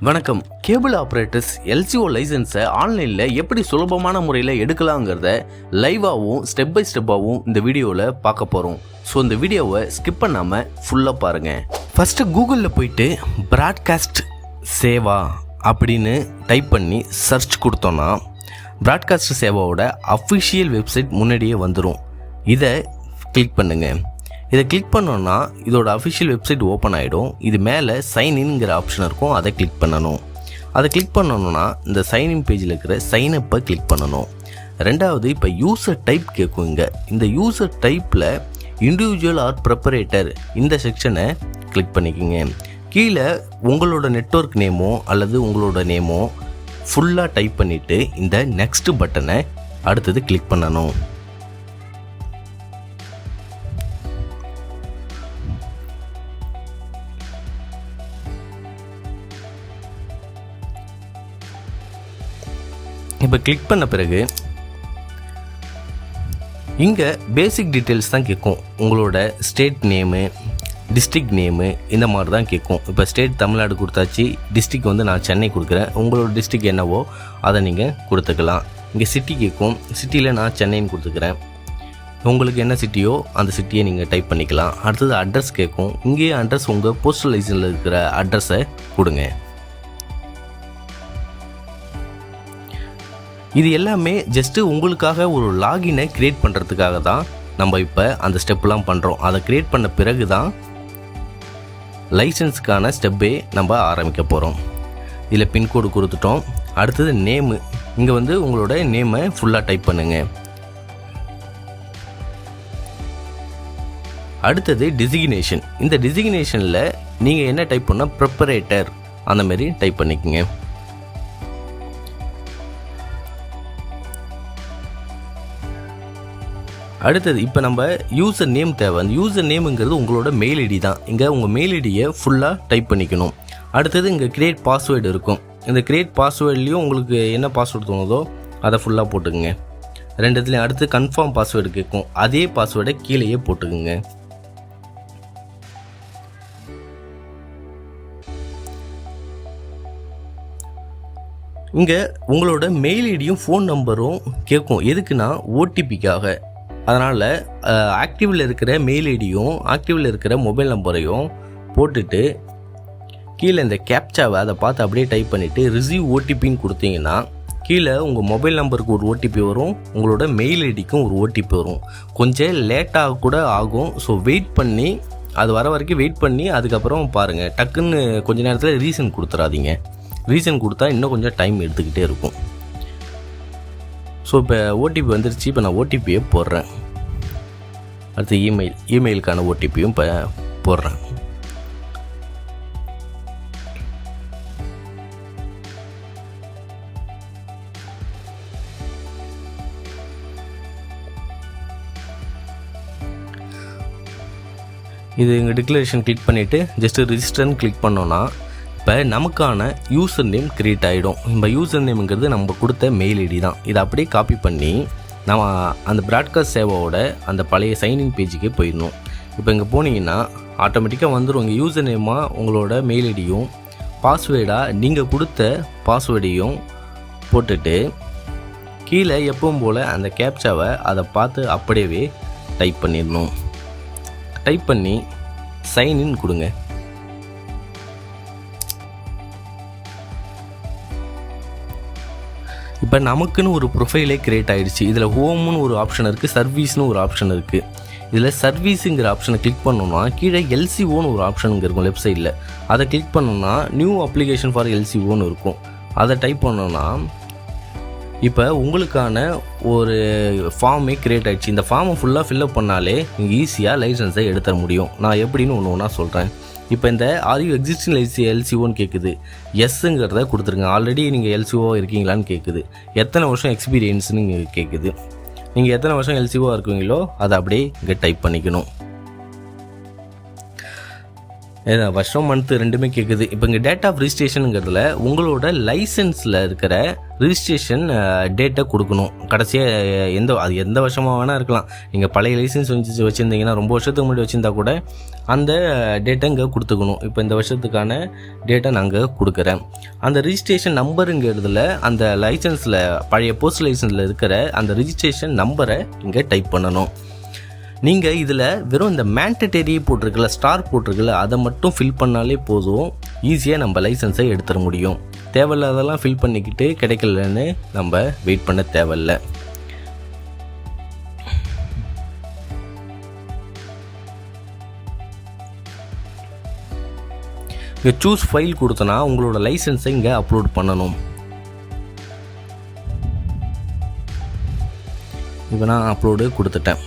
வணக்கம். Cable operators LCO லைசன்ஸை ஆன்லைனில் எப்படி சுலபமான முறையில் எடுக்கலாங்கிறத லைவாகவும் ஸ்டெப் பை ஸ்டெப்பாகவும் இந்த வீடியோவில் பார்க்க போகிறோம் ஸோ இந்த வீடியோவை ஸ்கிப் பண்ணாமல் ஃபுல்லாக பாருங்கள் ஃபஸ்ட்டு கூகுளில் போயிட்டு ப்ராட்காஸ்ட் சேவா அப்படின்னு டைப் பண்ணி சர்ச் கொடுத்தோன்னா ப்ராட்காஸ்ட் சேவாவோட அஃபிஷியல் வெப்சைட் முன்னாடியே வந்துடும் இதை கிளிக் பண்ணுங்கள் இதை கிளிக் பண்ணோன்னா இதோட அஃபிஷியல் வெப்சைட் ஓப்பன் ஆகிடும் இது மேலே சைன் இன்ங்கிற ஆப்ஷன் இருக்கும் அதை கிளிக் பண்ணணும். அதை கிளிக் பண்ணணும்னா இந்த சைன் இன் பேஜில் இருக்கிற சைன் அப்பை கிளிக் பண்ணணும். ரெண்டாவது இப்போ யூசர் டைப் கேட்கும் இங்கே. இந்த யூசர் டைப்பில் இண்டிவிஜுவல் ஆர் ப்ரிப்பரேட்டர் இந்த செக்ஷனை கிளிக் பண்ணிக்கோங்க. கீழே உங்களோட நெட்வொர்க் நேமோ அல்லது உங்களோட நேமோ ஃபுல்லாக டைப் பண்ணிவிட்டு இந்த நெக்ஸ்ட் பட்டனை அடுத்தது கிளிக் பண்ணணும். இப்போ கிளிக் பண்ண பிறகு இங்கே பேசிக் டீட்டெயில்ஸ் தான் கேட்கும் உங்களோட ஸ்டேட் நேமு டிஸ்ட்ரிக் நேமு இந்த மாதிரி தான் கேட்கும் இப்போ ஸ்டேட் தமிழ்நாடு கொடுத்தாச்சு டிஸ்ட்ரிக் வந்து நான் சென்னை கொடுக்குறேன். உங்களோட டிஸ்ட்ரிக் என்னவோ அதை நீங்கள் கொடுத்துக்கலாம். இங்கே சிட்டி கேட்கும் சிட்டியில் நான் சென்னைன்னு கொடுத்துக்கிறேன். உங்களுக்கு என்ன சிட்டியோ அந்த சிட்டியை நீங்கள் டைப் பண்ணிக்கலாம். அடுத்தது அட்ரஸ் கேட்கும் இங்கேயே அட்ரஸ் உங்கள் போஸ்டல் லைசனில் இருக்கிற அட்ரஸை கொடுங்க. இது எல்லாமே ஜஸ்ட்டு உங்களுக்காக ஒரு லாகினை க்ரியேட் பண்ணுறதுக்காக தான் நம்ம இப்போ அந்த ஸ்டெப்லாம் பண்ணுறோம் அதை க்ரியேட் பண்ண பிறகு தான் லைசன்ஸுக்கான ஸ்டெப்பே நம்ம ஆரம்பிக்க போகிறோம் இதில் பின்கோடு கொடுத்துட்டோம். அடுத்தது நேமு இங்கே வந்து உங்களோட நேமை ஃபுல்லாக டைப் பண்ணுங்கள் அடுத்தது டிசிக்னேஷன் இந்த டிசிக்னேஷனில் நீங்கள் என்ன டைப் பண்ணால் ப்ரிப்பரேட்டர் அந்த மாதிரி டைப் பண்ணிக்கோங்க. அடுத்தது இப்போ நம்ம யூசர் நேம் தேவை. அந்த யூசர் நேமுங்கிறது உங்களோட மெயில் ஐடி தான். இங்கே உங்கள் மெயில் ஐடியை ஃபுல்லாக டைப் பண்ணிக்கணும். அடுத்தது இங்கே கிரியேட் பாஸ்வேர்டு இருக்கும். இந்த கிரியேட் பாஸ்வேர்ட்லேயும் உங்களுக்கு என்ன பாஸ்வேர்டு தோணுதோ அதை ஃபுல்லாக போட்டுக்குங்க. ரெண்டுத்துலேயும் அடுத்து கன்ஃபார்ம் பாஸ்வேர்டு கேட்கும். அதே பாஸ்வேர்டை கீழேயே போட்டுக்குங்க. இங்கே உங்களோட மெயில் ஐடியும் ஃபோன் நம்பரும் கேட்கும். எதுக்குன்னா ஓடிபிக்காக அதனால் ஆக்டிவில் இருக்கிற மெயில் ஐடியும் ஆக்டிவில் இருக்கிற மொபைல் நம்பரையும் போட்டுட்டு கீழே இந்த கேப்சாவை அதை பார்த்து அப்படியே டைப் பண்ணிவிட்டு ரிசீவ் ஓடிபின்னு கொடுத்தீங்கன்னா கீழே உங்கள் மொபைல் நம்பருக்கு ஒரு ஓடிபி வரும் உங்களோட மெயில் ஐடிக்கும் ஒரு ஓடிபி வரும். கொஞ்சம் லேட்டாக கூட ஆகும். ஸோ வெயிட் பண்ணி அது வர வரைக்கும் வெயிட் பண்ணி அதுக்கப்புறம் பாருங்கள் டக்குன்னு கொஞ்ச நேரத்தில் ரீசன் கொடுத்துறாதீங்க. ரீசன் கொடுத்தா இன்னும் கொஞ்சம் டைம் எடுத்துக்கிட்டே இருக்கும். ஸோ இப்போ ஓடிபி வந்துருச்சு. இப்போ நான் ஓடிபியை போடுறேன். அடுத்து இமெயில் இமெயிலுக்கான ஓடிபியும் இப்போ போடுறேன் இது எங்கள் டிக்ளரேஷன் கிளிக் பண்ணிவிட்டு ஜஸ்ட்டு ரிஜிஸ்டர்னு கிளிக் பண்ணோன்னா இப்போ நமக்கான யூசர் நேம் க்ரியேட் ஆகிடும் நம்ம யூசர் நேம்ங்கிறது நம்ம கொடுத்த மெயில் ஐடி தான். இதை அப்படியே காப்பி பண்ணி நம்ம அந்த ப்ராட்காஸ்ட் சேவோட அந்த பழைய சைனிங் பேஜுக்கே போயிடணும். இப்போ இங்கே போனீங்கன்னா ஆட்டோமேட்டிக்காக வந்துடும் உங்கள் யூசர் நேமாக உங்களோட மெயில் ஐடியும் பாஸ்வேர்டாக நீங்கள் கொடுத்த பாஸ்வேர்டையும் போட்டுட்டு கீழே எப்பவும் போல் அந்த கேப்சாவை அதை பார்த்து அப்படியே டைப் பண்ணிடணும். டைப் பண்ணி சைன்இன் கொடுங்க. இப்போ நமக்குன்னு ஒரு ப்ரொஃபைலே க்ரியேட் ஆகிடுச்சு இதில் ஹோம்னு ஒரு ஆப்ஷன் இருக்குது சர்வீஸ்னு ஒரு ஆப்ஷன் இருக்குது இதில் சர்வீஸுங்கிற ஆப்ஷனை கிளிக் பண்ணோம்னா கீழே எல்சிஓன்னு ஒரு ஆப்ஷனுங்க இருக்கும் லெஃப்ட் சைடில் அதை கிளிக் பண்ணோம்னா நியூ அப்ளிகேஷன் ஃபார் எல்சிஓன்னு இருக்கும். அதை டைப் பண்ணோன்னா இப்போ உங்களுக்கான ஒரு ஃபார்மே க்ரியேட் ஆகிடுச்சு இந்த ஃபார்மை ஃபுல்லாக ஃபில்அப் பண்ணாலே நீங்கள் ஈஸியாக லைசன்ஸை எடுத்துட முடியும். நான் எப்படின்னு ஒன்று ஒன்றா சொல்கிறேன் இப்போ இந்த ஆர் யூ எக்ஸிஸ்டிங் எல்சி எல்சிஓன்னு கேட்குது எஸ்ஸுங்கிறத கொடுத்துருங்க. ஆல்ரெடி நீங்கள் எல்சிஓ இருக்கீங்களான்னு கேட்குது எத்தனை வருஷம் எக்ஸ்பீரியன்ஸ்னு கேட்குது நீங்கள் எத்தனை வருஷம் எல்சிஓ இருக்கீங்களோ அதை அப்படியே இங்கே டைப் பண்ணிக்கணும். வருஷம் மந்த்து ரெண்டுமே கேட்குது இப்போ இங்கே டேட் ஆஃப் ரிஜிஸ்ட்ரேஷனுங்கிறதுல உங்களோட லைசன்ஸில் இருக்கிற ரிஜிஸ்ட்ரேஷன் டேட்டை கொடுக்கணும். கடைசியாக எந்த அது எந்த வருஷமாக வேணால் இருக்கலாம். நீங்கள் பழைய லைசன்ஸ் வச்சு வச்சுருந்தீங்கன்னா ரொம்ப வருஷத்துக்கு முன்னாடி வச்சுருந்தா கூட அந்த டேட்டை இங்கே கொடுத்துக்கணும். இப்போ இந்த வருஷத்துக்கான டேட்டை நாங்கள் கொடுக்குறேன். அந்த ரிஜிஸ்ட்ரேஷன் நம்பருங்கிறதுல அந்த லைசன்ஸில் பழைய போஸ்ட் லைசன்ஸில் இருக்கிற அந்த ரிஜிஸ்ட்ரேஷன் நம்பரை இங்கே டைப் பண்ணணும். நீங்கள் இதில் வெறும் இந்த மேண்டட்டரி போட்டிருக்கல ஸ்டார் போட்டிருக்கல அதை மட்டும் ஃபில் பண்ணாலே போதும். ஈஸியாக நம்ம லைசன்ஸை எடுத்துட முடியும். தேவையில்லாதெல்லாம் ஃபில் பண்ணிக்கிட்டு கிடைக்கலன்னு நம்ம வெயிட் பண்ண தேவையில்ல. இங்கே சூஸ் ஃபைல் கொடுத்தனா உங்களோட லைசன்ஸை இங்கே அப்லோட் பண்ணணும். இப்போ நான் அப்லோடு கொடுத்துட்டேன்.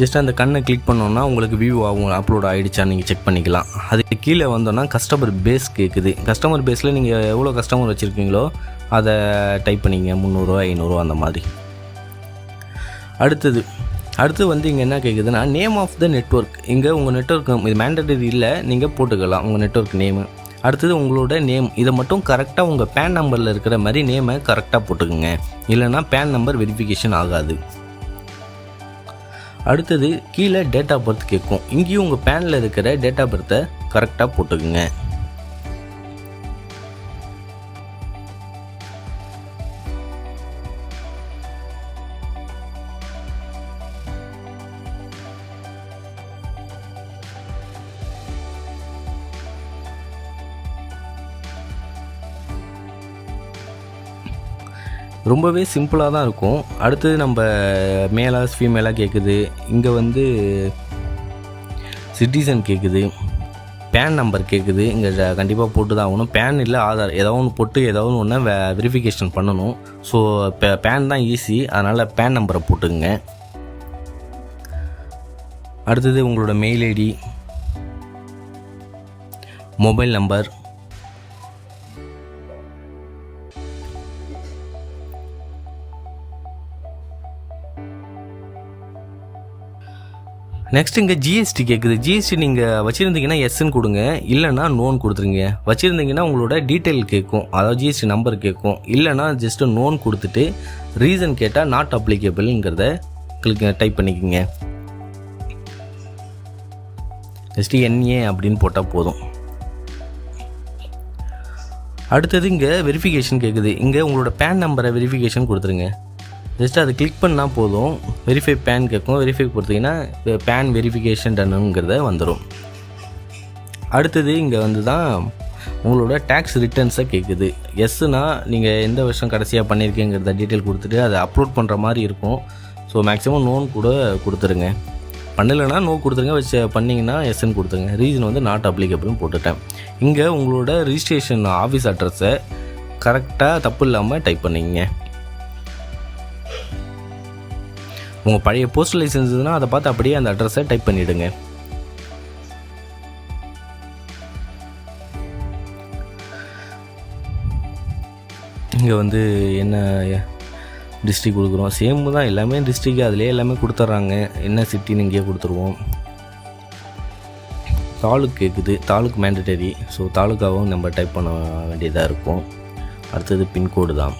ஜஸ்ட் அந்த கண்ணை கிளிக் பண்ணோன்னா உங்களுக்கு வியூ ஆகும் அப்லோட் ஆகிடுச்சா நீங்கள் செக் பண்ணிக்கலாம். அதுக்கு கீழே வந்தோன்னா கஸ்டமர் பேஸ் கேட்குது கஸ்டமர் பேஸில் நீங்கள் எவ்வளோ கஸ்டமர் வச்சுருக்கீங்களோ அதை டைப் பண்ணிங்க. முந்நூறுரூவா ஐநூறுரூவா அந்த மாதிரி. அடுத்தது அடுத்து வந்து இங்கே என்ன கேட்குதுன்னா நேம் ஆஃப் த நெட்ஒர்க் இங்கே உங்கள் நெட்ஒர்க் இது மேண்டட்டரி இல்லை நீங்கள் போட்டுக்கலாம். உங்கள் நெட்ஒர்க் நேமு அடுத்தது உங்களோட நேம் இதை மட்டும் கரெக்டாக உங்கள் பேன் நம்பரில் இருக்கிற மாதிரி நேமை கரெக்டாக போட்டுக்குங்க. இல்லைன்னா பேன் நம்பர் வெரிஃபிகேஷன் ஆகாது. அடுத்தது கீழே டேட் ஆஃப் பர்த் கேட்கும். இங்கேயும் உங்கள் பேனில் இருக்கிற டேட் ஆஃப் பர்த்தை கரெக்டாக போட்டுக்குங்க. ரொம்பவே சிம்பிளாக தான் இருக்கும். அடுத்தது நம்ம மேலாஸ் ஃபீமேலாக கேட்குது இங்கே வந்து சிட்டிசன் கேட்குது பேன் நம்பர் கேட்குது இங்கே கண்டிப்பாக போட்டு தான் ஆகணும். பேன் இல்லை ஆதார் ஏதோ ஒன்று போட்டு ஏதோ ஒன்று வெ வெரிஃபிகேஷன் பண்ணணும். ஸோ இப்போ பேன் தான் ஈஸி அதனால் பேன் நம்பரை போட்டுக்குங்க. அடுத்தது உங்களோட mail ID mobile number next இங்கே ஜிஎஸ்டி கேட்குது ஜிஎஸ்டி நீங்கள் வச்சுருந்தீங்கன்னா எஸ்ன்னு கொடுங்க. இல்லைன்னா நோன் கொடுத்துருங்க. வச்சுருந்தீங்கன்னா உங்களோட டீட்டெயில் கேட்கும் அதாவது ஜிஎஸ்டி நம்பர் கேட்கும் இல்லைன்னா ஜஸ்ட்டு நோன் கொடுத்துட்டு ரீசன் கேட்டால் நாட் அப்ளிகபிள்ங்கிறத கிளிக் டைப் பண்ணிக்கோங்க. ஜஸ்ட்டு என்ஏ அப்படின்னு போட்டால் போதும். அடுத்தது இங்கே வெரிஃபிகேஷன் கேட்குது இங்கே உங்களோட பேன் நம்பரை வெரிஃபிகேஷன் கொடுத்துருங்க. ஜஸ்ட் அதை கிளிக் பண்ணால் போதும். வெரிஃபை பேன் கேட்கும். வெரிஃபை கொடுத்தீங்கன்னா பேன் வெரிஃபிகேஷன் டன்னுங்கிறத வந்துடும் அடுத்தது இங்கே வந்து தான் உங்களோட டேக்ஸ் ரிட்டர்ன்ஸை கேட்குது எஸ்ஸுனா நீங்கள் எந்த வருஷம் கடைசியாக பண்ணியிருக்கீங்கிறத டீட்டெயில் கொடுத்துட்டு அதை அப்லோட் பண்ணுற மாதிரி இருக்கும். ஸோ மேக்ஸிமம் நோன் கூட கொடுத்துருங்க. பண்ணலைன்னா நோ கொடுத்துருங்க. வச்சு பண்ணிங்கன்னா எஸ்என் கொடுத்துருங்க. ரீசன் வந்து நாட் அப்ளிகபிள்னு போட்டுட்டேன். இங்கே உங்களோட ரிஜிஸ்ட்ரேஷன் ஆஃபீஸ் அட்ரஸை கரெக்டாக தப்பு இல்லாமல் டைப் பண்ணிங்க உங்கள் பழைய போஸ்ட் லைசன்ஸ் இருந்ததுன்னா அதை பார்த்து அப்படியே அந்த அட்ரஸை டைப் பண்ணிவிடுங்க இங்கே வந்து என்ன டிஸ்ட்ரிக் கொடுக்குறோம்? சேம் தான். எல்லாமே டிஸ்ட்ரிக் அதிலே எல்லாமே கொடுத்துட்றாங்க. என்ன சிட்டின்னு இங்கேயே கொடுத்துருவோம். தாலுக் கேட்குது தாலுக் மேண்டட்டரி ஸோ தாலுக்காவும் நம்ம டைப் பண்ண வேண்டியதாக இருக்கும். அடுத்தது பின்கோடு தான்.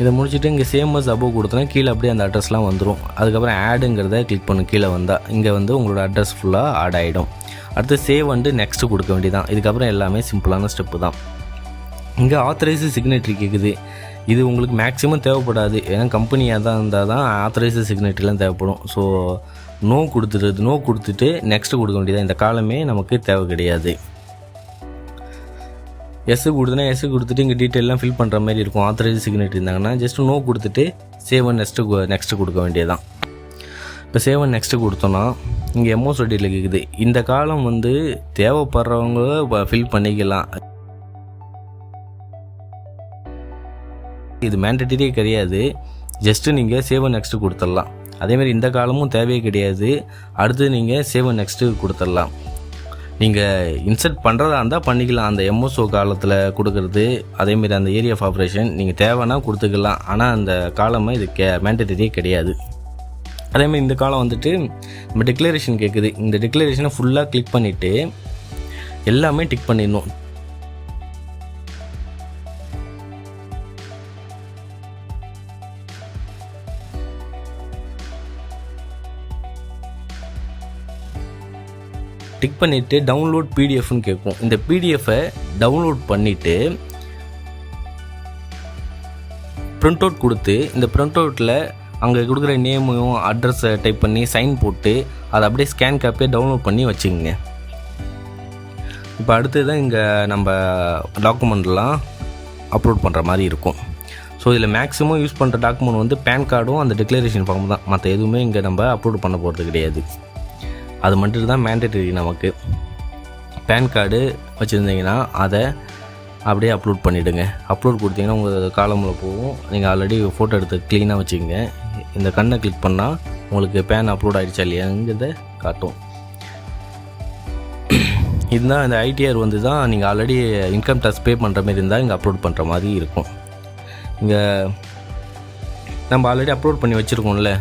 இதை முடிச்சுட்டு இங்கே சேமஸ் அபோவ் கொடுத்தோன்னா கீழே அப்படியே அந்த அட்ரஸ்லாம் வந்துடும் அதுக்கப்புறம் ஆடுங்கிறத கிளிக் பண்ணு கீழே வந்தால் இங்கே வந்து உங்களோட அட்ரஸ் ஃபுல்லாக ஆட் ஆகிடும் அடுத்து சேவ் வந்து நெக்ஸ்ட்டு கொடுக்க வேண்டியதான் இதுக்கப்புறம் எல்லாமே சிம்பிளான ஸ்டெப்பு தான். இங்கே ஆத்தரைஸு சிக்னேட்ரி கேட்குது இது உங்களுக்கு மேக்ஸிமம் தேவைப்படாது. ஏன்னா கம்பெனியாக தான் இருந்தால் தான் ஆத்தரைஸு சிக்னேட்ரிலாம் தேவைப்படும். ஸோ நோ கொடுத்துட்டு நோ கொடுத்துட்டு நெக்ஸ்ட்டு கொடுக்க வேண்டியதான் இந்த காலமே நமக்கு தேவை கிடையாது. எஸ் கொடுத்தனா எஸ் கொடுத்துட்டு இங்கே டீட்டெயிலாம் ஃபில் பண்ணுற மாதிரி இருக்கும். ஆத்தரைஸ் சிக்னேட் இருந்தாங்கன்னா ஜஸ்ட் நோ கொடுத்துட்டு சேவ் அண்ட் நெக்ஸ்ட்டு நெக்ஸ்ட்டு கொடுக்க வேண்டியதான் இப்போ சேவ் அண்ட் நெக்ஸ்ட்டு கொடுத்தோன்னா இங்கே எம்ஓ சொட்டியில் கேட்குது இந்த காலம் வந்து தேவைப்படுறவங்க ஃபில் பண்ணிக்கலாம். இது மேண்டட்டரியே கிடையாது. ஜஸ்ட்டு நீங்கள் சேவ் அண்ட் நெக்ஸ்ட்டு கொடுத்துடலாம். அதேமாதிரி இந்த காலமும் தேவையே கிடையாது. அடுத்து நீங்கள் சேவ் அண்ட் நெக்ஸ்ட்டு கொடுத்துடலாம். நீங்கள் இன்சர்ட் பண்ணுறதா இருந்தால் பண்ணிக்கலாம். அந்த எம்எஸ்ஓ காலத்தில் கொடுக்கறது அதேமாரி அந்த ஏரியா ஆஃப் ஆப்ரேஷன் நீங்கள் தேவைன்னா கொடுத்துக்கலாம். ஆனால் அந்த காலமாக இது கே மேண்டட்டரியே கிடையாது அதேமாதிரி இந்த காலம் வந்துட்டு நம்ம டிக்ளரேஷன் கேட்குது இந்த டிக்ளரேஷனை ஃபுல்லாக கிளிக் பண்ணிவிட்டு எல்லாமே டிக் பண்ணிடணும். டிக் பண்ணிவிட்டு டவுன்லோட் பிடிஎஃப்னு கேட்கும் இந்த பிடிஎஃபை டவுன்லோட் பண்ணிவிட்டு பிரிண்ட் அவுட் கொடுத்து இந்த பிரிண்ட் அவுட்டில் அங்கே கொடுக்குற நேமையும் அட்ரஸை டைப் பண்ணி சைன் போட்டு அதை அப்படியே ஸ்கேன் காப்பியை டவுன்லோட் பண்ணி வச்சுக்கோங்க. இப்போ அடுத்தது தான் இங்கே நம்ம டாக்குமெண்ட்லாம் அப்லோட் பண்ணுற மாதிரி இருக்கும். ஸோ இதில் மேக்ஸிமம் யூஸ் பண்ணுற டாக்குமெண்ட் வந்து பேன் கார்டும் அந்த டிக்ளரேஷன் ஃபார்ம் தான். மற்ற எதுவுமே இங்கே நம்ம அப்லோட் பண்ண போகிறது கிடையாது. அது மட்டும் தான் மேண்டேட்டரி நமக்கு. பேன் கார்டு வச்சுருந்தீங்கன்னா அதை அப்படியே அப்லோட் பண்ணிவிடுங்க அப்லோட் கொடுத்தீங்கன்னா உங்கள் காலமில் போகும். நீங்கள் ஆல்ரெடி ஃபோட்டோ எடுத்து க்ளீனாக வச்சுக்கோங்க. இந்த கண்ணை கிளிக் பண்ணால் உங்களுக்கு பேன் அப்லோட் ஆகிடுச்சா இல்லையாங்கிறத காட்டும். இதுதான் இந்த ஐடிஆர் வந்து தான் நீங்கள் ஆல்ரெடி இன்கம் டேக்ஸ் பே பண்ணுற மாதிரி இருந்தால் இங்கே அப்லோட் பண்ணுற மாதிரி இருக்கும். இங்கே நம்ம ஆல்ரெடி அப்லோட் பண்ணி வச்சுருக்கோம்ல.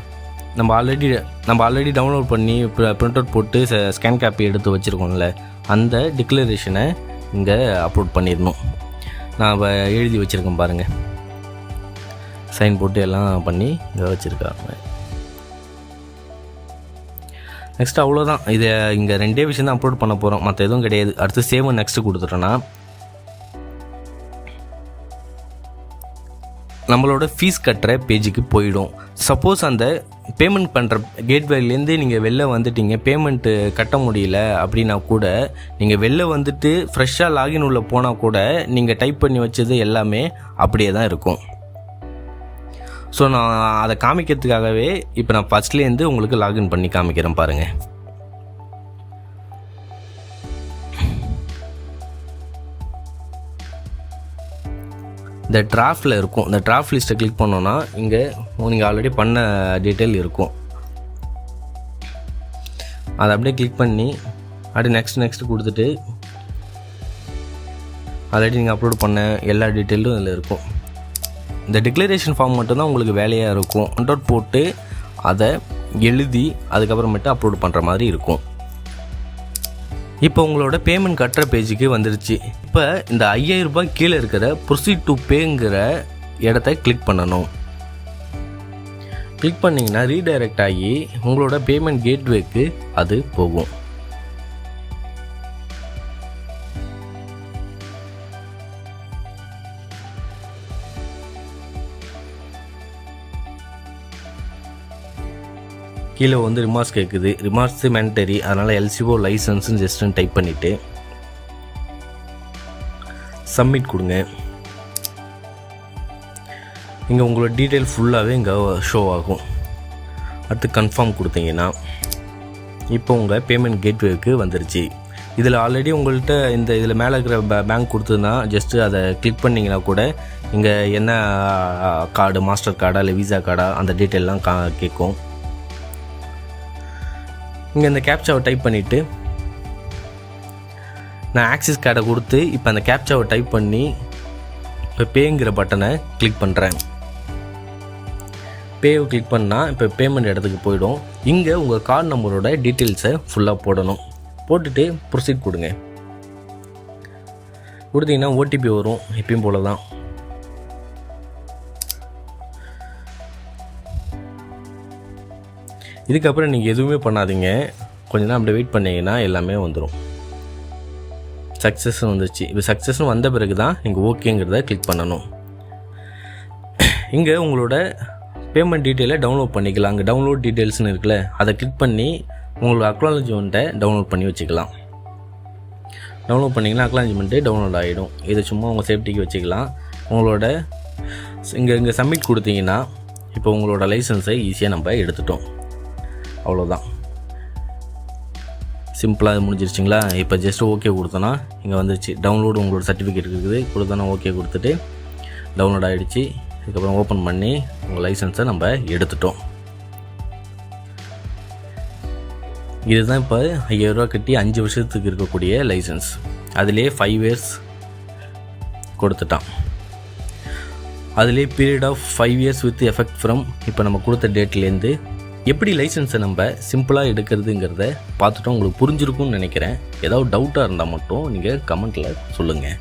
நம்ம ஆல்ரெடி நம்ம ஆல்ரெடி டவுன்லோட் பண்ணி பிரிண்ட் அவுட் போட்டு ஸ்கேன் காப்பி எடுத்து வச்சுருக்கோம்ல அந்த டிக்ளரேஷனை இங்கே அப்லோட் பண்ணிடணும். நான் இப்போ எழுதி வச்சுருக்கேன் பாருங்கள் சைன் போட்டு எல்லாம் பண்ணி இங்கே வச்சுருக்காங்க. நெக்ஸ்ட் அவ்வளோதான் இதை இங்கே ரெண்டே விஷயம் தான் அப்லோட் பண்ண போகிறோம் மற்ற எதுவும் கிடையாது. அடுத்து சேவ் நெக்ஸ்ட் கொடுத்துட்டோன்னா நம்மளோட ஃபீஸ் கட்டுற பேஜுக்கு போயிடும். சப்போஸ் அந்த பேமெண்ட் பண்ணுற கேட்வேலேருந்து நீங்கள் வெளில வந்துட்டீங்க பேமெண்ட்டு கட்ட முடியல அப்படின்னா கூட நீங்கள் வெளில வந்துட்டு ஃப்ரெஷ்ஷாக லாகின் உள்ளே போனால் கூட நீங்கள் டைப் பண்ணி வச்சது எல்லாமே அப்படியே தான் இருக்கும். ஸோ நான் அதை காமிக்கிறதுக்காகவே இப்போ நான் ஃபஸ்ட்லேருந்து உங்களுக்கு லாகின் பண்ணி காமிக்கிறேன் பாருங்கள் இந்த டிராஃப்டில் இருக்கும். இந்த டிராஃப்ட் லிஸ்ட்டை கிளிக் பண்ணோன்னா இங்கே நீங்கள் ஆல்ரெடி பண்ண டீட்டெயில் இருக்கும். அதை அப்படியே கிளிக் பண்ணி அப்படியே நெக்ஸ்ட் நெக்ஸ்ட் கொடுத்துட்டு ஆல்ரெடி நீங்கள் அப்லோட் பண்ண எல்லா டீட்டெயிலும் இதில் இருக்கும். இந்த டிக்ளரேஷன் ஃபார்ம் மட்டும்தான் உங்களுக்கு வேலையாக இருக்கும். அவுட் போட்டு அதை எழுதி அதுக்கப்புறமேட்டு அப்லோட் பண்ணுற மாதிரி இருக்கும். இப்போ உங்களோட பேமெண்ட் கட்டுற பேஜுக்கு வந்துருச்சு. இப்போ இந்த ஐயாயிரம் ரூபாய் கீழே இருக்கிற ப்ரொசீட் டு பேங்கிற இடத்த கிளிக் பண்ணணும். கிளிக் பண்ணிங்கன்னா ரீடைரக்ட் ஆகி உங்களோட பேமெண்ட் கேட்வேக்கு அது போகும். கீழே வந்து ரிமார்க்ஸ் கேட்குது ரிமார்க்ஸ் மேண்டரி அதனால் எல்சிஓ லைசன்ஸ்னு ஜஸ்ட்டுன்னு டைப் பண்ணிவிட்டு சப்மிட் கொடுங்க. இங்கே உங்களோட டீட்டெயில் ஃபுல்லாகவே இங்கே ஷோ ஆகும். அடுத்து கன்ஃபார்ம் கொடுத்தீங்கன்னா இப்போ உங்கள் பேமெண்ட் கேட்வேக்கு வந்துருச்சு. இதில் ஆல்ரெடி உங்கள்கிட்ட இந்த இதில் மேலே இருக்கிற பே பேங்க் கொடுத்ததுன்னா ஜஸ்ட்டு அதை கிளிக் பண்ணிங்கன்னா கூட இங்கே என்ன கார்டு மாஸ்டர் கார்டா இல்லை விசா கார்டா அந்த டீட்டெயிலெலாம் கா கேட்கும். இங்கே இந்த கேப்சாவை டைப் பண்ணிவிட்டு நான் ஆக்சிஸ் கார்டை கொடுத்து இப்போ அந்த கேப்சாவை டைப் பண்ணி இப்போ பேங்கிற பட்டனை கிளிக் பண்ணுறேன் பேவை கிளிக் பண்ணால் இப்போ பேமெண்ட் இடத்துக்கு போயிடும். இங்கே உங்கள் கார்டு நம்பரோட டீட்டெயில்ஸை ஃபுல்லாக போடணும். போட்டுட்டு ப்ரொசீட் கொடுங்க. கொடுத்தீங்கன்னா ஓடிபி வரும் எப்பயும் போல தான் இதுக்கப்புறம் நீங்கள் எதுவுமே பண்ணாதீங்க. கொஞ்ச நேரம் அப்படியே வெயிட் பண்ணிங்கன்னா எல்லாமே வந்துடும் சக்ஸஸ் வந்துச்சு இப்போ சக்ஸஸ்னு வந்த பிறகு தான் நீங்கள் ஓகேங்கிறத கிளிக் பண்ணணும். இங்கே உங்களோட பேமெண்ட் டீட்டெயிலை டவுன்லோட் பண்ணிக்கலாம். அங்கே டவுன்லோட் டீட்டெயில்ஸ்னு இருக்குல்ல அதை கிளிக் பண்ணி உங்களோட அக்னாலஜ்மெண்ட்டை டவுன்லோட் பண்ணி வச்சுக்கலாம். டவுன்லோட் பண்ணிங்கன்னா அக்னாலஜ்மெண்ட்டு டவுன்லோட் ஆகிடும் இதை சும்மா உங்கள் சேஃப்டிக்கு வச்சுக்கலாம். உங்களோட இங்கே இங்கே சப்மிட் கொடுத்தீங்கன்னா இப்போ உங்களோட லைசன்ஸை ஈஸியாக நம்ம எடுத்துட்டோம். அவ்வளோதான் சிம்பிளாக முடிஞ்சிருச்சுங்களா? இப்போ ஜஸ்ட் ஓகே கொடுத்தோன்னா இங்கே வந்துருச்சு. டவுன்லோடு உங்களோட சர்டிஃபிகேட் இருக்குது. கொடுத்தோன்னா ஓகே கொடுத்துட்டு டவுன்லோட் ஆகிடுச்சு இதுக்கப்புறம் ஓப்பன் பண்ணி உங்கள் லைசன்ஸை நம்ம எடுத்துட்டோம். இதுதான் இப்போ ஐயாயிரரூவா கட்டி அஞ்சு வருஷத்துக்கு இருக்கக்கூடிய லைசன்ஸ் அதிலே ஃபைவ் இயர்ஸ் கொடுத்துட்டான். அதிலே period of five years with effect from இப்போ நம்ம கொடுத்த டேட்லேருந்து எப்படி லைசன்ஸை நம்ம சிம்பிளாக எடுக்கிறதுங்கிறத பார்த்துட்டோம் உங்களுக்கு புரிஞ்சிருக்கும்னு நினைக்கிறேன். ஏதாவது டவுட்டாக இருந்தால் மட்டும் நீங்கள் கமெண்ட்டில் சொல்லுங்கள்